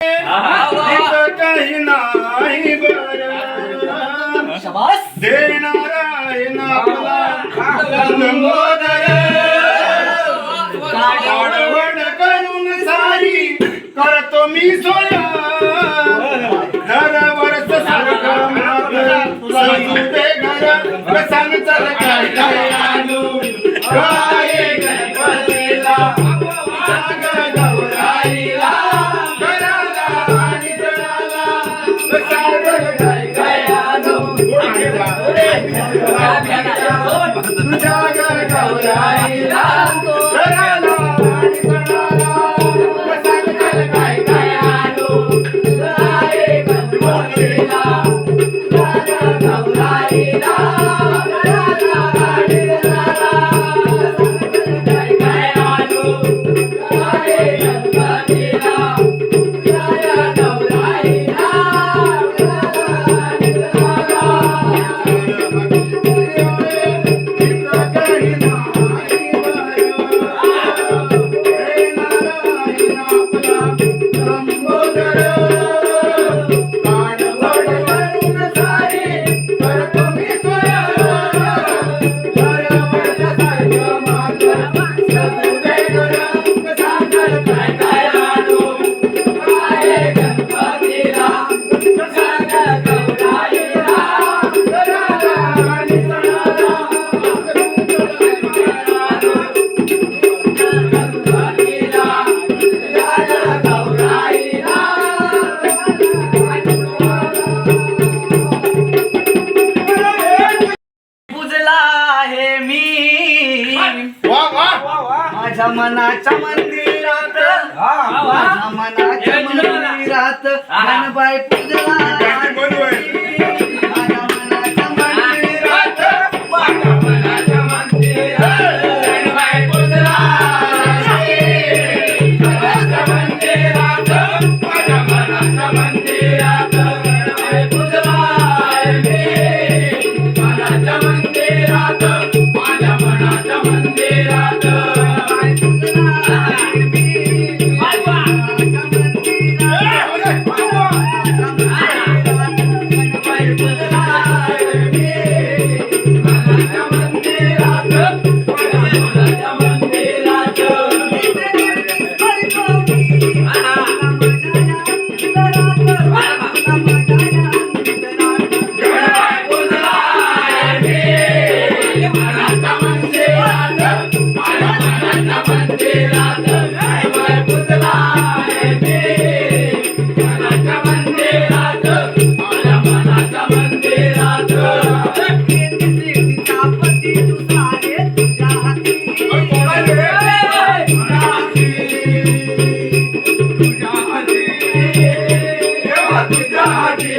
काही नाही बरं शबास. देणारा आहे करून सारी करतो मी सोया सारखं घर कसान चल काय काय आणू माझ्या मनाच्या मंदिरात माझ्या मनाच्या मंदिरात. गणबाई पूजला. Bye. तुझ्या आधी देवा तुझ्या आधी